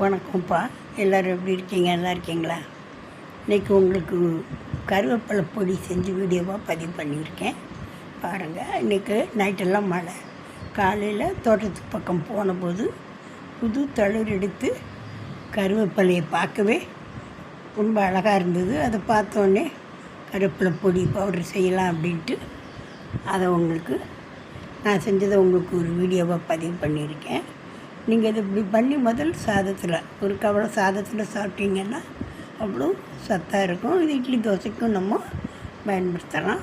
வணக்கம்ப்பா. எல்லோரும் எப்படி இருக்கீங்க? நல்லா இருக்கீங்களா? இன்றைக்கி உங்களுக்கு கருவேப்பிலை பொடி செஞ்சு வீடியோவாக பதிவு பண்ணியிருக்கேன். பாருங்கள் இன்றைக்கி நைட்டெல்லாம் மழை. காலையில் தோட்டத்துக்கு பக்கம் போனபோது புது தளிர் எடுத்து கருவேப்பிலையை பார்க்கவே ரொம்ப அழகாக இருந்தது. அதை பார்த்தோன்னே கருவேப்பிலை பொடி பவுடர் செய்யலாம் அப்படின்ட்டு அதை உங்களுக்கு நான் செஞ்சதை உங்களுக்கு ஒரு வீடியோவாக பதிவு பண்ணியிருக்கேன். நீங்கள் இதை இப்படி பண்ணி முதல் சாதத்தில் ஒரு கவலை சாதத்தில் சாப்பிட்டீங்கன்னா அவ்வளோ சத்தாக இருக்கும். இது இட்லி தோசைக்கும் நம்ம பயன்படுத்தலாம்.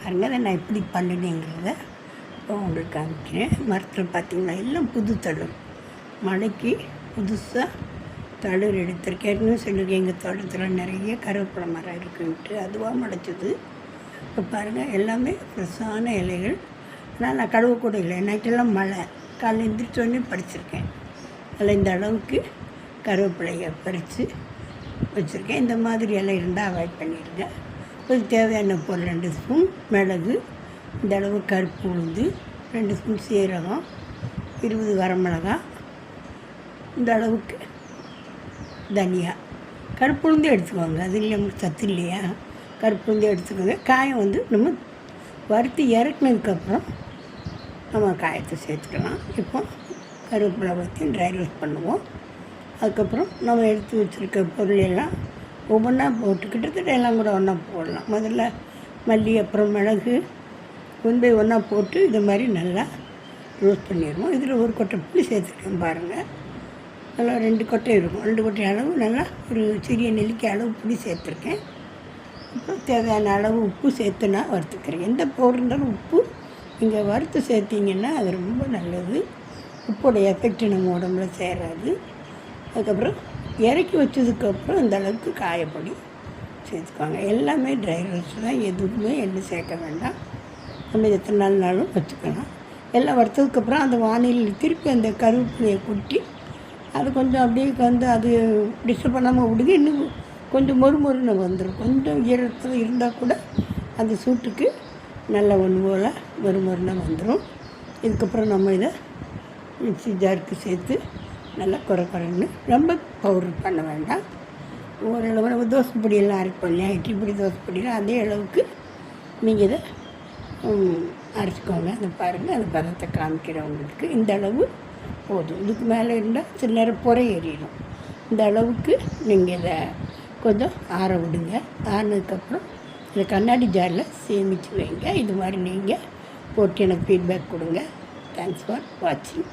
பாருங்க அதை நான் எப்படி பண்ணினேங்கிறத இப்போ உங்களுக்கு காமிக்கிறேன். மரத்தில் பார்த்தீங்கன்னா எல்லாம் புது தளிர் மழைக்கு புதுசாக தளிர் எடுத்திருக்கேன். ஏற்கனவே சொல்லியிருக்கேன் எங்கள் தோட்டத்தில் நிறைய கருவேப்பிலை மரம் இருக்குன்ட்டு. அதுவாக முளைச்சது இப்போ பாருங்கள் எல்லாமே ஃப்ரெஷ்ஷான இலைகள். ஆனால் நான் கழுவக்கூட இல்லை. நைட்டெல்லாம் மழை. காலைல எழுந்திரிச்சோடனே படிச்சிருக்கேன் அதில் இந்த அளவுக்கு கருவேப்பிலையை பறித்து வச்சுருக்கேன். இந்த மாதிரி எல்லாம் இருந்தால் அவாய்ட் பண்ணிடுங்க. அதுக்கு தேவையான பொருள் ரெண்டு ஸ்பூன் மிளகு இந்த அளவு கருப்பு உளுந்து ரெண்டு ஸ்பூன் சீரகம் இருபது வரமிளகா இந்த அளவுக்கு தனியா. கருப்பு உளுந்து எடுத்துக்கோங்க. அது இல்லை நமக்கு சத்து இல்லையா? கருப்பு உளுந்து எடுத்துக்கோங்க. காயம் வந்து நம்ம வறுத்து இறக்குனதுக்கப்புறம் நம்ம காயத்தை சேர்த்துக்கலாம். இப்போ கருவேப்பிலை பற்றி ட்ரை ரோஸ்ட் பண்ணுவோம். அதுக்கப்புறம் நம்ம எடுத்து வச்சுருக்க பொருள் எல்லாம் ஒவ்வொன்றா போட்டு கிட்டத்தட்ட எல்லாம் கூட ஒன்றா போடலாம். முதல்ல மல்லி அப்புறம் மிளகு கொண்டு ஒன்றா போட்டு இது மாதிரி நல்லா ரோஸ்ட் பண்ணிடுவோம். இதில் ஒரு கொட்டை புளி சேர்த்துருக்கேன் பாருங்கள் நல்லா ரெண்டு கொட்டை இருக்கும். ரெண்டு கொட்டை அளவு நல்லா ஒரு சிறிய நெல்லிக்காய் அளவு புளி சேர்த்துருக்கேன். இப்போ தேவையான அளவு உப்பு சேர்த்து நான் வறுத்துக்கிறேன். எந்த பவுடர் இருந்தாலும் உப்பு நீங்கள் வறுத்து சேர்த்திங்கன்னா அது ரொம்ப நல்லது. உப்போட எஃபெக்ட் நம்ம உடம்புல சேராது. அதுக்கப்புறம் இறக்கி வச்சதுக்கப்புறம் அந்த அளவுக்கு காயப்பொடி சேர்த்துக்குவாங்க எல்லாமே ட்ரை ரோஸ்ட் தான். எதுவுமே எண்ணெய் சேர்க்க வேண்டாம். நம்ம எத்தனை நாள் நாளும் வச்சுக்கலாம். எல்லாம் வறுத்ததுக்கப்புறம் அந்த வானிலையில் திருப்பி அந்த கருவேப்பிலையை கொட்டி அது கொஞ்சம் அப்படியே வந்து அது டிஸ்டர்ப் பண்ணாமல் விடுங்க. இன்னும் கொஞ்சம் மொறு மொறுன்னு வந்துடும் கொஞ்சம் ஈரத்தில் இருந்தால் கூட அந்த சூட்டுக்கு நல்ல ஒன்று போல் மொறு மொறுனா வந்துடும் இதுக்கப்புறம் நம்ம இதை மிக்ஸி ஜாருக்கு சேர்த்து நல்லா குறை குறைன்னு ரொம்ப பவுடர் பண்ண வேண்டாம். ஓரளவு நம்ம தோசை பொடியெல்லாம் அரைப்போம் இல்லையா? இட்லி பொடி தோசை பொடியெல்லாம் அதே அளவுக்கு நீங்கள் இதை அரைச்சிக்கோங்க. அதை பாருங்கள் அந்த பதத்தை காமிக்கிறவங்களுக்கு இந்த அளவு போதும். இதுக்கு மேலே இருந்தால் சில நேரம் புறை ஏறிடும். இந்த அளவுக்கு நீங்கள் இதை கொஞ்சம் ஆற விடுங்க. ஆறினதுக்கப்புறம் இந்த கண்ணாடி ஜாரில் சேமித்து வைங்க. இது மாதிரி நீங்கள் போட்டு எனக்கு ஃபீட்பேக் கொடுங்க. தேங்க்ஸ் ஃபார் வாட்சிங்